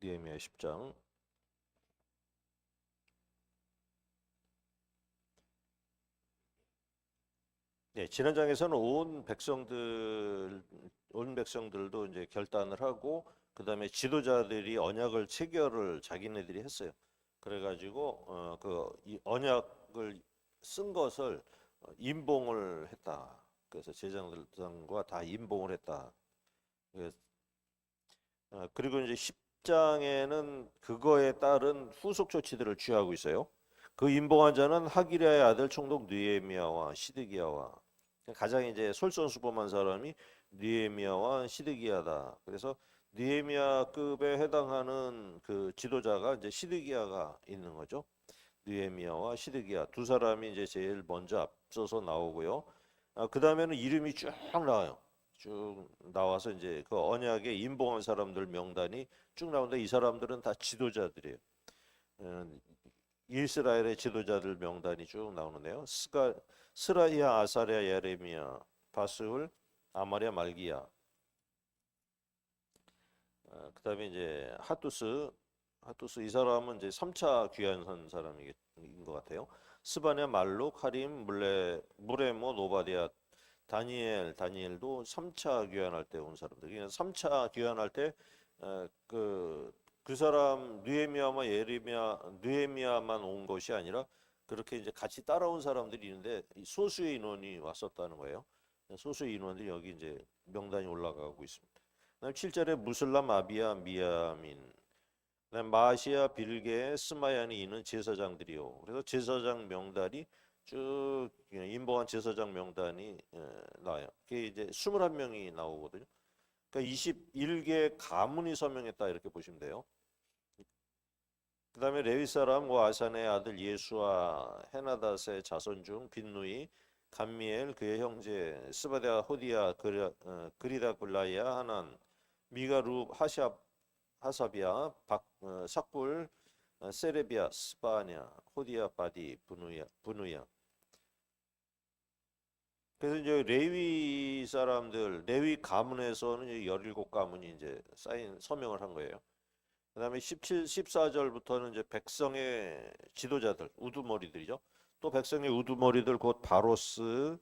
느헤미야 10장 네, 지난 장에서는 온 백성들 온 백성들도 이제 결단을 하고 그다음에 지도자들이 언약을 체결을 자기네들이 했어요. 그래가지고 어, 그이 언약을 쓴 것을 어, 임봉을 했다. 그래서 제장들과 다 임봉을 했다. 어, 그리고 이제 10 장에는 그거에 따른 후속 조치들을 취하고 있어요. 그 임봉한 자는 하기랴의 아들 총독 느헤미야와 시드기야와 가장 이제 솔선수범한 사람이 느헤미야와 시드기야다. 그래서 느헤미야급에 해당하는 그 지도자가 이제 시드기야가 있는 거죠. 느헤미야와 시드기야 두 사람이 이제 제일 먼저 앞서서 나오고요. 아, 그 다음에는 이름이 쭉 나와요. 쭉 나와서 이제 그 언약에 임봉한 사람들 명단이 쭉 나오는데 이 사람들은 다 지도자들이에요. 음, 이스라엘의 지도자들 명단이 쭉 나오는데요. 스가 스라이야, 아사랴, 예레미야, 바스울, 아마랴, 말기야. 어, 그다음에 이제 하투스, 하투스 이 사람은 이제 3차 귀환한 사람인 것 같아요. 스바냐, 말룩, 하림, 물레, 무레모, 노바디아, 다니엘, 다니엘도 3차 귀환할 때 온 사람들. 그냥 3차 귀환할 때그그 사람 느헤미야와 예레미야, 느헤미야만 온 것이 아니라 그렇게 이제 같이 따라온 사람들이 있는데 소수의 인원이 왔었다는 거예요. 소수의 인원들이 여기 이제 명단이 올라가고 있습니다. 그다음 7절에 무슬람, 아비야, 미야민, 그다음 마시아, 빌게, 스마야니 이는 제사장들이요. 그래서 제사장 명단이 쭉 임보한 제사장 명단이 나요. 그게 이제 21명이 나오거든요. 그러니까 21개 가문이 서명했다 이렇게 보시면 돼요. 그 다음에 레위 사람 와산의 아들 예수와 헤나닷의 자손 중 빈누이 감미엘 그의 형제 스바데아 호디아 그리, 어, 그리다 굴라이아 하난 미가루 하샵 하사비아 박 어, 삭불 어, 세레비아 스바냐 호디아 바디 부누야 부누야 그래서 이제 레위 사람들 레위 가문에서는 17 가문이 이제 사인 서명을 한 거예요. 그다음에 17, 14절부터는 이제 백성의 지도자들, 우두머리들이죠. 또 백성의 우두머리들 곧 바로스,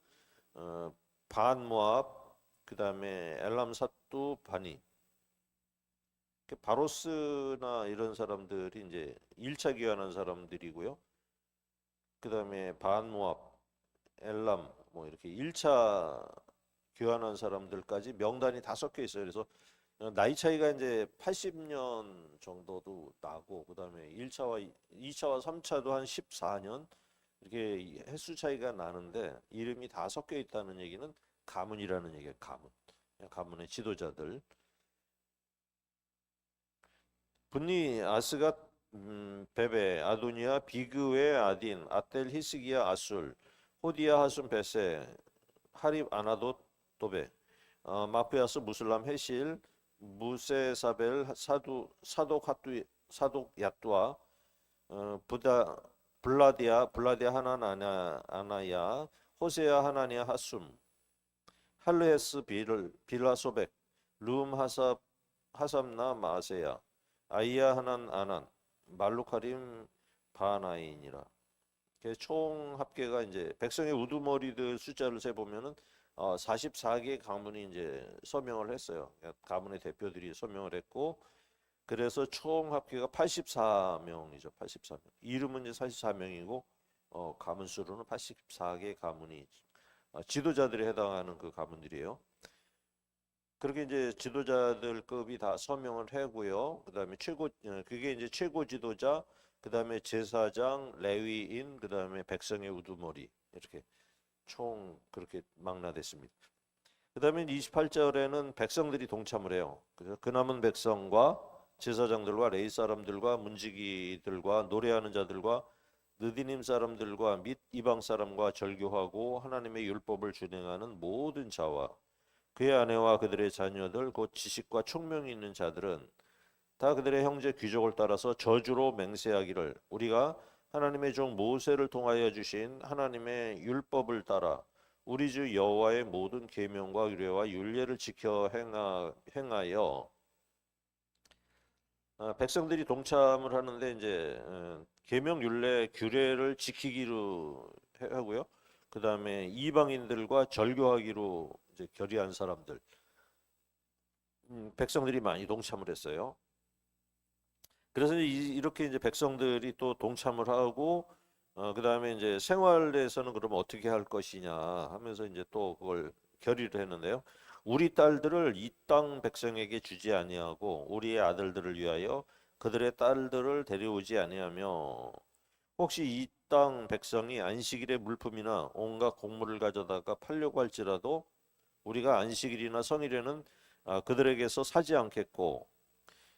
어, 반모압, 그다음에 엘람 사뚜 바니. 바로스나 이런 사람들이 이제 1차 귀환한 사람들이고요. 그다음에 반모압, 엘람 뭐 이렇게 1차 교환한 사람들까지 명단이 다 섞여 있어요. 그래서 나이 차이가 이제 80년 정도도 나고 그다음에 1차와 2차와 3차도 한 14년 이렇게 횟수 차이가 나는데 이름이 다 섞여 있다는 얘기는 가문이라는 얘기예요. 가문. 가문의 지도자들. 분니 아스가 음, 베베 아도니아 비그웨 아딘 아텔 히스기야 아술 호디아 하순 베세 하립 아나도 도베 어, 마피아스 무슬람 헤실 무세사벨 사두 사독 하뚜 사독 야뚜아 어, 부다 블라디아 블라디아 하나 나냐 아나야 호세야 하나니아 하숨 할르헤스 빌 빌라소백 룸 하삽 하삼나 마세야 아이야 하난 아난 말루카림 바나인이라 총 합계가 이제 백성의 우두머리들 숫자를 세 보면은 어, 44개 가문이 이제 서명을 했어요. 그러니까 가문의 대표들이 서명을 했고 그래서 총 합계가 84명이죠. 84명. 이름은 이제 44명이고 어, 가문 수로는 84개 가문이 어, 지도자들이 해당하는 그 가문들이에요. 그렇게 이제 지도자들급이 다 서명을 하고요. 그다음에 최고 어, 그게 이제 최고 지도자, 그 다음에 제사장, 레위인, 그 다음에 백성의 우두머리 이렇게 총 그렇게 망라됐습니다. 그 다음에 28절에는 백성들이 동참을 해요. 그래서 그 남은 백성과 제사장들과 레이 사람들과 문지기들과 노래하는 자들과 느디님 사람들과 및 이방 사람과 절교하고 하나님의 율법을 준행하는 모든 자와 그의 아내와 그들의 자녀들 곧 지식과 총명이 있는 자들은 다 그들의 형제 귀족을 따라서 저주로 맹세하기를 우리가 하나님의 종 모세를 통하여 주신 하나님의 율법을 따라 우리 주 여호와의 모든 계명과 규례와 율례를 지켜 행하, 행하여 아, 백성들이 동참을 하는데 이제 어, 계명 율례 규례를 지키기로 해- 하고요. 그 다음에 이방인들과 절교하기로 이제 결의한 사람들, 음, 백성들이 많이 동참을 했어요. 그래서 이- 이렇게 이제 백성들이 또 동참을 하고 어, 그다음에 이제 생활에서는 그러면 어떻게 할 것이냐 하면서 이제 또 그걸 결의를 했는데요. 우리 딸들을 이 땅 백성에게 주지 아니하고 우리의 아들들을 위하여 그들의 딸들을 데려오지 아니하며 혹시 이 땅 백성이 안식일의 물품이나 온갖 곡물을 가져다가 팔려고 할지라도 우리가 안식일이나 성일에는 아, 그들에게서 사지 않겠고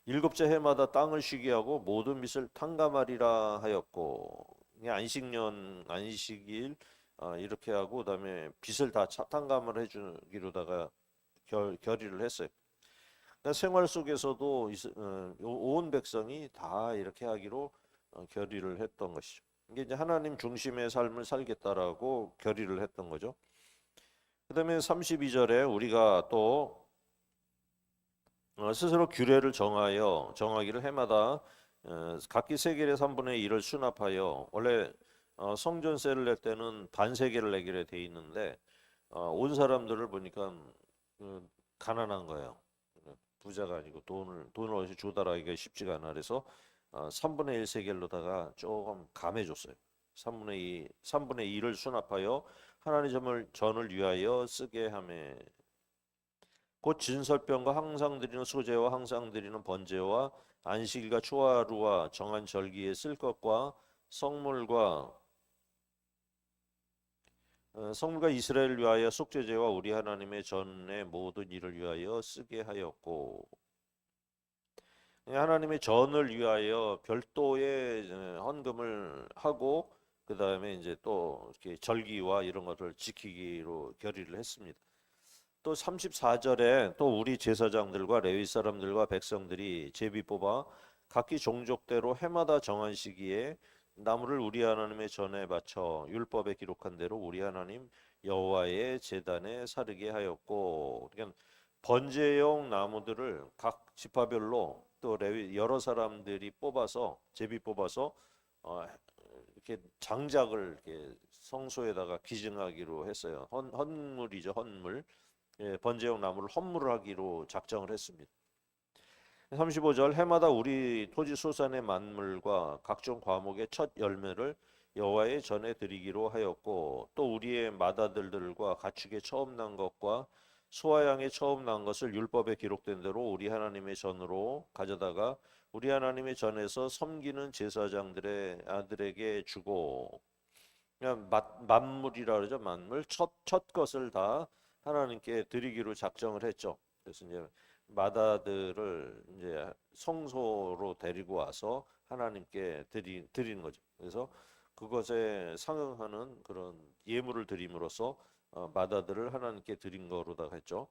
일곱째 해마다 땅을 쉬게 하고 모든 빚을 탕감하리라 하였고 안식년 안식일 아, 이렇게 하고 그다음에 빚을 다 차- 탕감을 해주기로다가 결, 결의를 했어요. 그러니까 생활 속에서도 어, 온 백성이 다 이렇게 하기로 어, 결의를 했던 것이죠. 이게 이제 하나님 중심의 삶을 살겠다라고 결의를 했던 거죠. 그다음에 32절에 우리가 또 어, 스스로 규례를 정하여 정하기를 해마다 어, 각기 세겔의 3분의 1을 수납하여 원래 어, 성전세를 낼 때는 반세겔을 내기로 돼 있는데 어, 온 사람들을 보니까 그, 가난한 거예요. 부자가 아니고 돈을 돈을 어디서 조달하기가 쉽지가 않아 그래서 어, 3분의 1 세겔로다가 조금 감해줬어요. 3분의 2 3분의 2를 수납하여 하나님 점을 전을 위하여 쓰게 하매 곧 진설병과 항상 드리는 소제와 항상 드리는 번제와 안식일과 초하루와 정한 절기에 쓸 것과 성물과 어, 성물과 이스라엘을 위하여 속죄제와 우리 하나님의 전의 모든 일을 위하여 쓰게 하였고 하나님의 전을 위하여 별도의 어, 헌금을 하고 그 다음에 이제 또 이렇게 절기와 이런 것을 지키기로 결의를 했습니다. 또 34절에 또 우리 제사장들과 레위 사람들과 백성들이 제비 뽑아 각기 종족대로 해마다 정한 시기에 나무를 우리 하나님의 전에 바쳐 율법에 기록한 대로 우리 하나님 여호와의 제단에 사르게 하였고 그러니까 번제용 나무들을 각 지파별로 또 레위 여러 사람들이 뽑아서 제비 뽑아서 어, 이렇게 장작을 이렇게 성소에다가 기증하기로 했어요. 헌, 헌물이죠, 헌물. 예, 번제용 나무를 헌물을 하기로 작정을 했습니다. 35절 해마다 우리 토지 소산의 만물과 각종 과목의 첫 열매를 여호와의 전에 드리기로 하였고 또 우리의 맏아들들과 가축의 처음 난 것과 소와 양의 처음 난 것을 율법에 기록된 대로 우리 하나님의 전으로 가져다가 우리 하나님의 전에서 섬기는 제사장들의 아들에게 주고 만물이라 그러죠 만물 첫, 첫 것을 다 하나님께 드리기로 작정을 했죠. 그래서 이제 마다들을 이제 성소로 데리고 와서 하나님께 드리, 드리는 거죠. 그래서 그것에 상응하는 그런 예물을 드림으로써 어, 마다들을 하나님께 드린 거로다 했죠.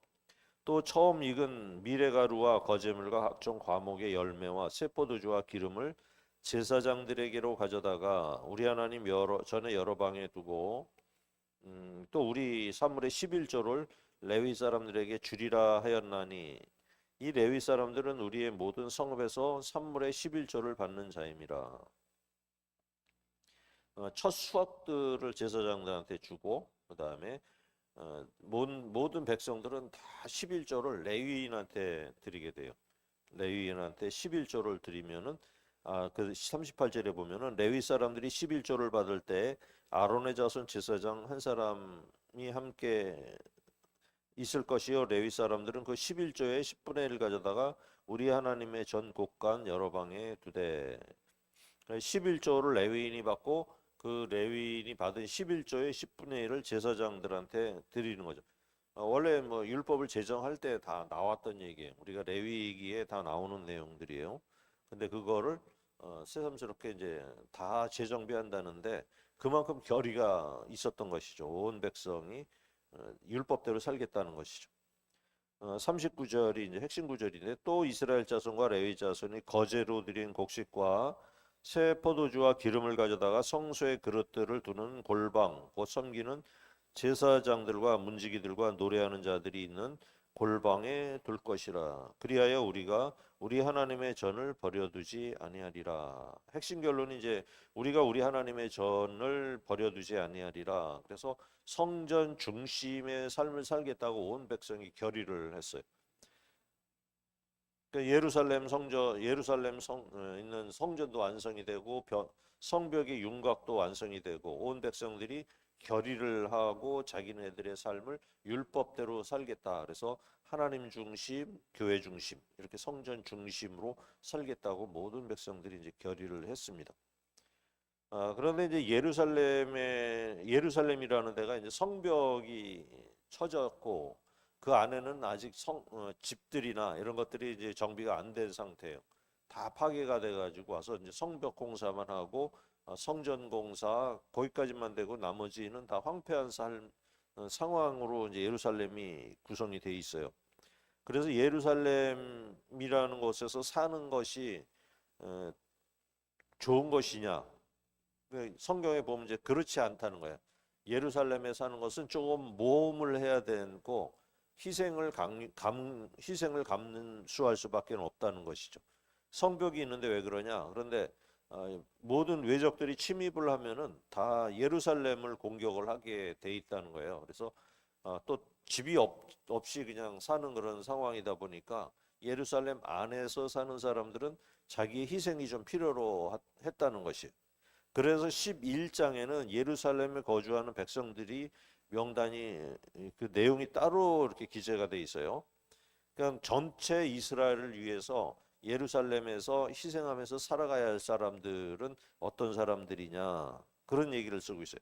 또 처음 익은 미래가루와 거제물과 각종 과목의 열매와 세포도주와 기름을 제사장들에게로 가져다가 우리 하나님 여러 전에 여러 방에 두고 음, 또 우리 사물의 11조를 레위 사람들에게 주리라 하였나니 이 레위 사람들은 우리의 모든 성읍에서 산물의 11조를 받는 자임이라. 어, 첫 수확들을 제사장들한테 주고 그 다음에 어, 모든, 백성들은 다 11조를 레위인한테 드리게 돼요. 레위인한테 11조를 드리면은 아, 그 38절에 보면은 레위 사람들이 11조를 받을 때 아론의 자손 제사장 한 사람이 함께 있을 것이요 레위 사람들은 그 11조의 10분의 1을 가져다가 우리 하나님의 전 곳간 여러 방에 두되 11조를 레위인이 받고 그 레위인이 받은 11조의 10분의 1을 제사장들한테 드리는 거죠. 어, 원래 뭐 율법을 제정할 때 다 나왔던 얘기예요. 우리가 레위기에 다 나오는 내용들이에요. 근데 그거를 어, 새삼스럽게 이제 다 재정비한다는데 그만큼 결의가 있었던 것이죠. 온 백성이 어, 율법대로 살겠다는 것이죠. 어, 39절이 이제 핵심 구절인데 또 이스라엘 자손과 레위 자손이 거제로 드린 곡식과 새 포도주와 기름을 가져다가 성소의 그릇들을 두는 골방 곧 섬기는 제사장들과 문지기들과 노래하는 자들이 있는 골방에 둘 것이라. 그리하여 우리가 우리 하나님의 전을 버려두지 아니하리라. 핵심 결론이 이제 우리가 우리 하나님의 전을 버려두지 아니하리라. 그래서 성전 중심의 삶을 살겠다고 온 백성이 결의를 했어요. 그러니까 예루살렘 성전, 예루살렘 성 어, 있는 성전도 완성이 되고 벼- 성벽의 윤곽도 완성이 되고 온 백성들이 결의를 하고 자기네들의 삶을 율법대로 살겠다. 그래서 하나님 중심, 교회 중심 이렇게 성전 중심으로 살겠다고 모든 백성들이 이제 결의를 했습니다. 아, 그런데 이제 예루살렘의 예루살렘이라는 데가 이제 성벽이 쳐졌고 그 안에는 아직 성 어, 집들이나 이런 것들이 이제 정비가 안 된 상태예요. 다 파괴가 돼가지고 와서 이제 성벽 공사만 하고 어, 성전 공사 거기까지만 되고 나머지는 다 황폐한 삶 어, 상황으로 이제 예루살렘이 구성이 돼 있어요. 그래서 예루살렘이라는 곳에서 사는 것이 어, 좋은 것이냐? 그 성경에 보면 이제 그렇지 않다는 거야. 예루살렘에 사는 것은 조금 모험을 해야 되고 희생을 감, 감 희생을 감수할 수밖에 없다는 것이죠. 성벽이 있는데 왜 그러냐? 그런데 어, 모든 외적들이 침입을 하면은 다 예루살렘을 공격을 하게 돼 있다는 거예요. 그래서 어, 또 집이 없, 없이 그냥 사는 그런 상황이다 보니까 예루살렘 안에서 사는 사람들은 자기의 희생이 좀 필요로 하- 했다는 것이. 그래서 11장에는 예루살렘에 거주하는 백성들이 명단이 그 내용이 따로 이렇게 기재가 돼 있어요. 그냥 전체 이스라엘을 위해서 예루살렘에서 희생하면서 살아가야 할 사람들은 어떤 사람들이냐 그런 얘기를 쓰고 있어요.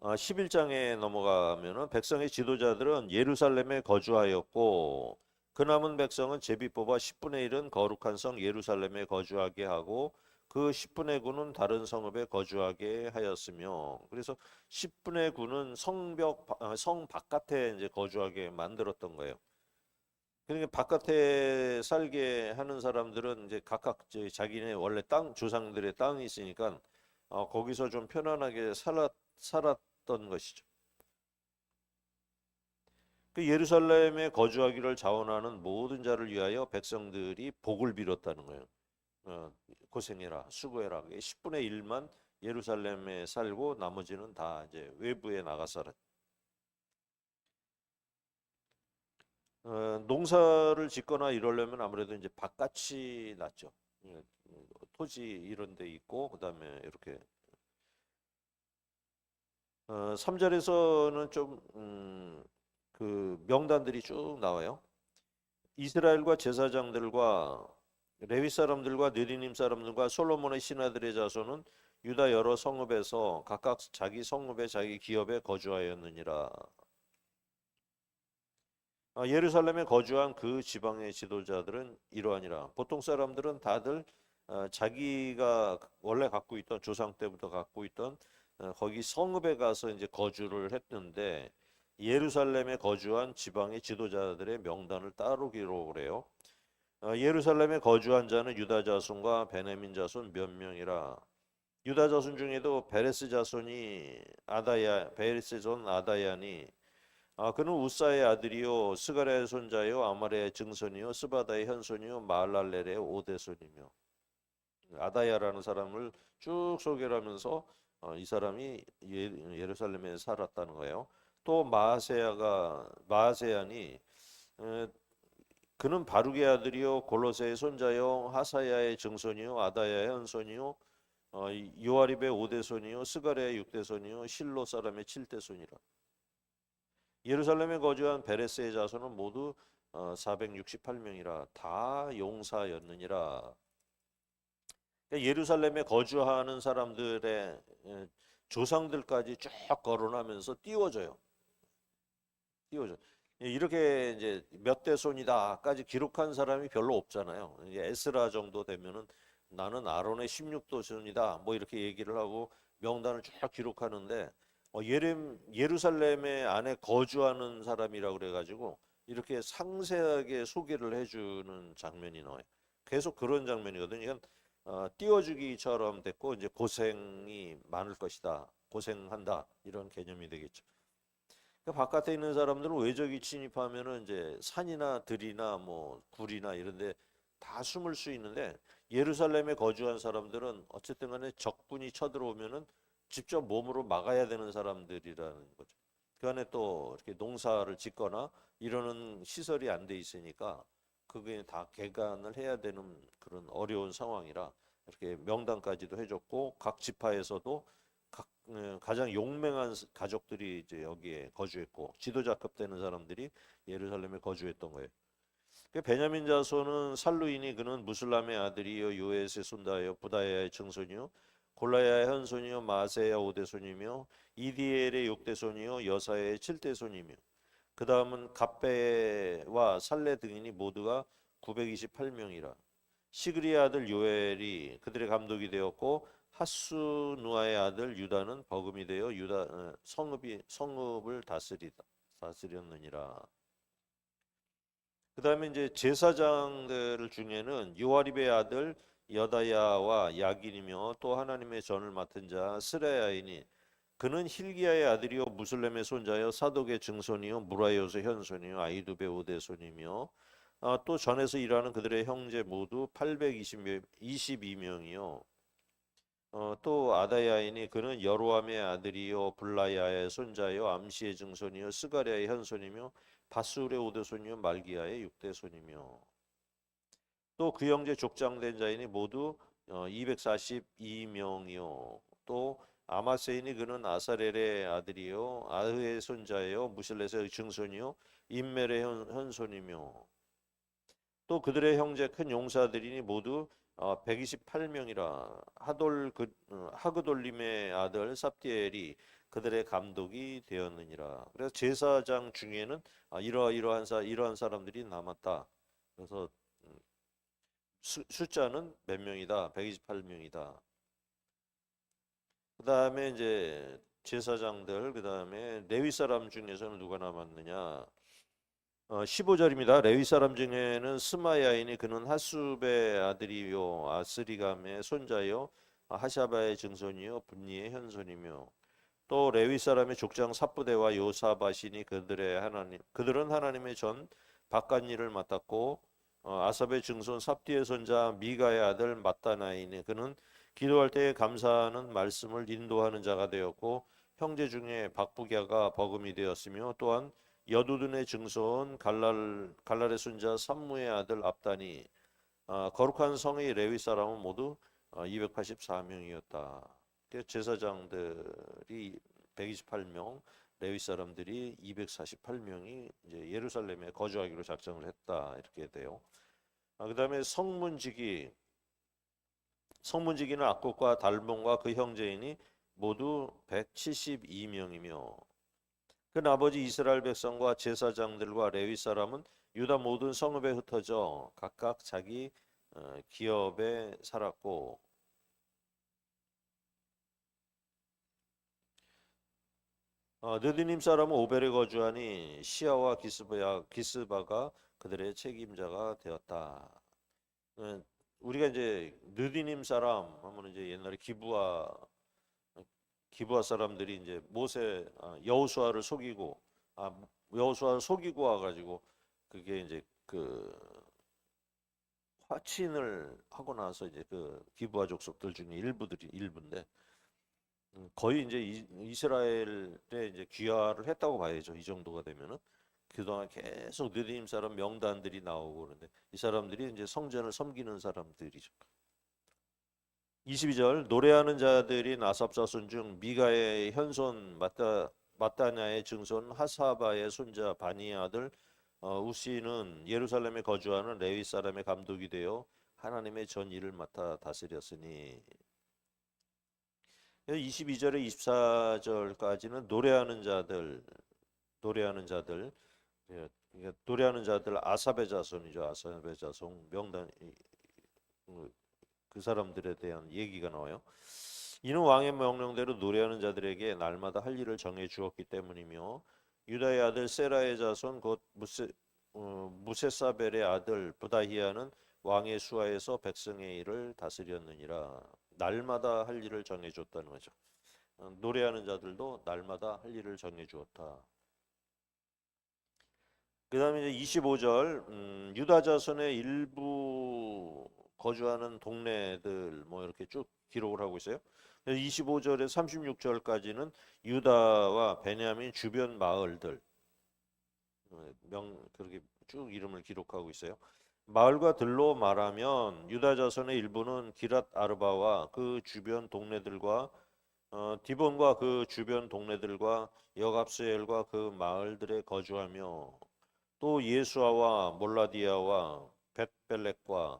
아, 11장에 넘어가면은 백성의 지도자들은 예루살렘에 거주하였고 그 남은 백성은 제비 뽑아 10분의 1은 거룩한 성 예루살렘에 거주하게 하고 그 10분의 9는 다른 성읍에 거주하게 하였으며 그래서 10분의 9는 성벽 바- 아, 성 바깥에 이제 거주하게 만들었던 거예요. 그러니까 바깥에 살게 하는 사람들은 이제 각각 자기네 원래 땅 조상들의 땅이 있으니까 어, 거기서 좀 편안하게 살았, 살았던 것이죠. 그 예루살렘에 거주하기를 자원하는 모든 자를 위하여 백성들이 복을 빌었다는 거예요. 어, 고생해라, 수고해라. 10분의 1만 예루살렘에 살고 나머지는 다 이제 외부에 나가 살았. 어, 농사를 짓거나 이러려면 아무래도 이제 바깥이 낫죠. 예, 토지 이런 데 있고 그다음에 이렇게 어, 3절에서는 좀 음, 그 명단들이 쭉 나와요. 이스라엘과 제사장들과 레위 사람들과 느리님 사람들과 솔로몬의 신하들의 자손은 유다 여러 성읍에서 각각 자기 성읍에 자기 기업에 거주하였느니라. 아, 예루살렘에 거주한 그 지방의 지도자들은 이러하니라. 보통 사람들은 다들 어, 자기가 원래 갖고 있던 조상 때부터 갖고 있던 어, 거기 성읍에 가서 이제 거주를 했는데 예루살렘에 거주한 지방의 지도자들의 명단을 따로 기록을 해요. 어, 예루살렘에 거주한 자는 유다 자손과 베냐민 자손 몇 명이라. 유다 자손 중에도 베레스 자손이 아다야 베레스 자손 아다야니 아 그는 우사의 아들이요 스가랴의 손자요 아말의 증손이요 스바다의 현손이요 마할랄렐의 오대손이며 아다야라는 사람을 쭉 소개를 하면서 어, 이 사람이 예, 예루살렘에 살았다는 거예요. 또 마세야가 마세야니 에, 그는 바룩의 아들이요 골로새의 손자요 하사야의 증손이요 아다야의 현손이요 어, 요아립의 오대손이요 스가랴의 육대손이요 실로 사람의 칠대손이라. 예루살렘에 거주한 베레스의 자손은 모두 어, 468명이라 다 용사였느니라. 그러니까 예루살렘에 거주하는 사람들의 에, 조상들까지 쭉 거론하면서 띄워줘요. 띄워줘. 이렇게 이제 몇 대손이다까지 기록한 사람이 별로 없잖아요. 에스라 정도 되면은 나는 아론의 16도손이다. 뭐 이렇게 얘기를 하고 명단을 쭉 기록하는데 어, 예렘, 예루살렘의 안에 거주하는 사람이라고 그래가지고 이렇게 상세하게 소개를 해주는 장면이 나와요. 계속 그런 장면이거든요. 이건 어, 띄워주기처럼 됐고 이제 고생이 많을 것이다. 고생한다 이런 개념이 되겠죠. 그 바깥에 있는 사람들은 외적이 침입하면은 이제 산이나 들이나 뭐 굴이나 이런데 다 숨을 수 있는데 예루살렘에 거주한 사람들은 어쨌든 간에 적군이 쳐들어오면은 직접 몸으로 막아야 되는 사람들이라는 거죠. 그 안에 또 이렇게 농사를 짓거나 이러는 시설이 안 돼 있으니까 그게 다 개간을 해야 되는 그런 어려운 상황이라 이렇게 명단까지도 해줬고 각 지파에서도 각 어, 가장 용맹한 스- 가족들이 이제 여기에 거주했고 지도자급 되는 사람들이 예루살렘에 거주했던 거예요. 그 베냐민 자손은 살루인이 그는 무슬람의 아들이요 요에스의 손다요 부다야의 증손이요 골라야의 현손이요 마세야 오대손이며 이디엘의 육대손이요 여사의 칠대손이며 그 다음은 갑배와 살레 등이니 모두가 928명이라 시그리의 아들 요엘이 그들의 감독이 되었고 하수누아의 아들 유다는 버금이 되어 유다 어, 성읍이 성읍을 다스리다 다스렸느니라. 그다음에 이제 제사장들 중에는 요아립의 아들 여다야와 야긴이며 또 하나님의 전을 맡은 자 스레야이니 그는 힐기야의 아들이요 무슬렘의 손자요 사독의 증손이요 무라이옷의 현손이요 아이두베 오대손이며 아, 또 전에서 일하는 그들의 형제 모두 822명이요. 어, 또 아다야이니 그는 여로함의 아들이요 블라야의 손자요 암시의 증손이요 스가랴의 현손이며 바술의 오대손이요 말기야의 육대손이며 또 그 형제 족장된 자이니 모두 어, 242명이요. 또 아마세인이 그는 아사렐의 아들이요 아흐의 손자요 무실렛의 증손이요 인멜의 현, 현손이며 또 그들의 형제 큰 용사들이니 모두 어, 128명이라 하돌 그 어, 하그돌림의 아들 삽디엘이 그들의 감독이 되었느니라. 그래서 제사장 중에는 아, 이러 이러한 사 이러한 사람들이 남았다. 그래서 음, 수, 숫자는 몇 명이다? 128명이다. 그 다음에 이제 제사장들 그 다음에 레위 사람 중에서는 누가 남았느냐? 어, 15절입니다. 레위 사람 중에는 스마야이니 그는 하숲의 아들이요 아스리감의 손자요 하샤바의 증손이요 분리의 현손이며 또 레위 사람의 족장 삽부대와 요사바시니 그들의 하나님 그들은 하나님의 전 바깥 일을 맡았고 어, 아삽의 증손 삽디의 손자 미가의 아들 마따나이니 그는 기도할 때 감사하는 말씀을 인도하는 자가 되었고 형제 중에 박부갸가 버금이 되었으며 또한 여두둔의 증손 갈랄 갈랄의 손자 삼무의 아들 압단이 아, 거룩한 성의 레위 사람은 모두 어, 284명이었다. 제사장들이 128명, 레위 사람들이 248명이 이제 예루살렘에 거주하기로 작정을 했다 이렇게 돼요. 아, 그다음에 성문지기 성문지기는 악국과 달몬과 그 형제인이 모두 172명이며 그 나머지 이스라엘 백성과 제사장들과 레위 사람은 유다 모든 성읍에 흩어져 각각 자기 어, 기업에 살았고 어, 느디님 사람은 오벨에 거주하니 시아와 기스바야, 기스바가 그들의 책임자가 되었다. 어, 우리가 이제 느디님 사람 하면 이제 옛날에 기부아 기부아 사람들이 이제 모세 아, 여호수아를 속이고 아 여호수아를 속이고 와가지고 그게 이제 그 화친을 하고 나서 이제 그 기부아 족속들 중에 일부들이 일부인데 음, 거의 이제 이, 이스라엘에 이제 귀화를 했다고 봐야죠. 이 정도가 되면은 그동안 계속 느디님 사람 명단들이 나오고 그러는데 이 사람들이 이제 성전을 섬기는 사람들이죠. 22절 노래하는 자들이 나삽 자손 중 미가의 현손 마따 마따냐의 증손 하사바의 손자 바니의 아들 어, 우시는 예루살렘에 거주하는 레위 사람의 감독이 되어 하나님의 전 일을 맡아 다스렸으니 22절에 24절까지는 노래하는 자들 노래하는 자들 예, 그러니까 노래하는 자들 아삽의 자손이죠 아삽의 자손 명단 이- 그- 그 사람들에 대한 얘기가 나와요. 이는 왕의 명령대로 노래하는 자들에게 날마다 할 일을 정해 주었기 때문이며 유다의 아들 세라의 자손 곧 무세 어, 무세사벨의 아들 부다히야는 왕의 수하에서 백성의 일을 다스렸느니라. 날마다 할 일을 정해 줬다는 거죠. 어, 노래하는 자들도 날마다 할 일을 정해 주었다. 그 다음에 이제 25절 음, 유다 자손의 일부 거주하는 동네들 뭐 이렇게 쭉 기록을 하고 있어요. 25절에 36절까지는 유다와 베냐민 주변 마을들 어, 명 그렇게 쭉 이름을 기록하고 있어요. 마을과 들로 말하면 유다 자손의 일부는 기랏 아르바와 그 주변 동네들과 어, 디본과 그 주변 동네들과 여갑스엘과 그 마을들에 거주하며 또 예수아와 몰라디아와 벳벨렉과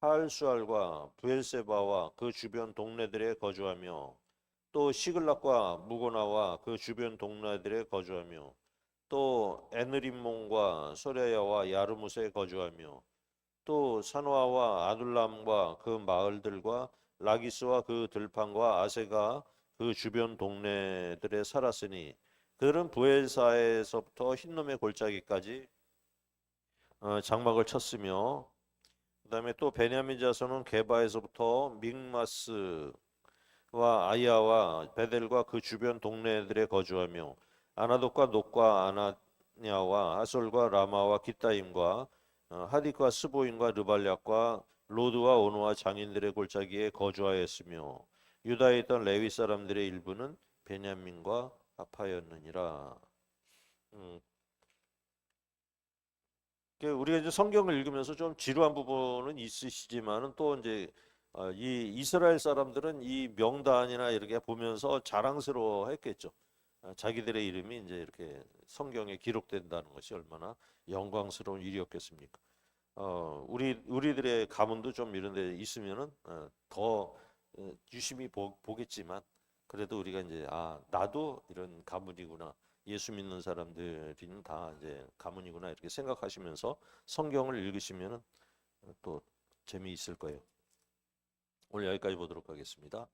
할수알과 부엘세바와 그 주변 동네들에 거주하며 또 시글락과 무고나와 그 주변 동네들에 거주하며 또 에느림몬과 소레야와 야르무스에 거주하며 또 산화와 아둘람과 그 마을들과 라기스와 그 들판과 아세가 그 주변 동네들에 살았으니 그들은 부엘사에서부터 흰놈의 골짜기까지 어, 장막을 쳤으며 그다음에 또 베냐민 자손은 게바에서부터 믹마스와 아이야와 베델과 그 주변 동네들에 거주하며 아나돗과 녹과 아나냐와 아솔과 라마와 기타임과 어, 하딕과 스보임과 르발약과 로드와 오노와 장인들의 골짜기에 거주하였으며 유다에 있던 레위 사람들의 일부는 베냐민과 아파였느니라. 음. 그 우리가 이제 성경을 읽으면서 좀 지루한 부분은 있으시지만은 또 이제 어, 이 이스라엘 사람들은 이 명단이나 이렇게 보면서 자랑스러워했겠죠. 아, 자기들의 이름이 이제 이렇게 성경에 기록된다는 것이 얼마나 영광스러운 일이었겠습니까? 어, 우리 우리들의 가문도 좀 이런 데 있으면은 어, 더 어, 유심히 보, 보겠지만 그래도 우리가 이제 아 나도 이런 가문이구나 예수 믿는 사람들은 다 이제 가문이구나 이렇게 생각하시면서 성경을 읽으시면은 또 재미있을 거예요. 오늘 여기까지 보도록 하겠습니다.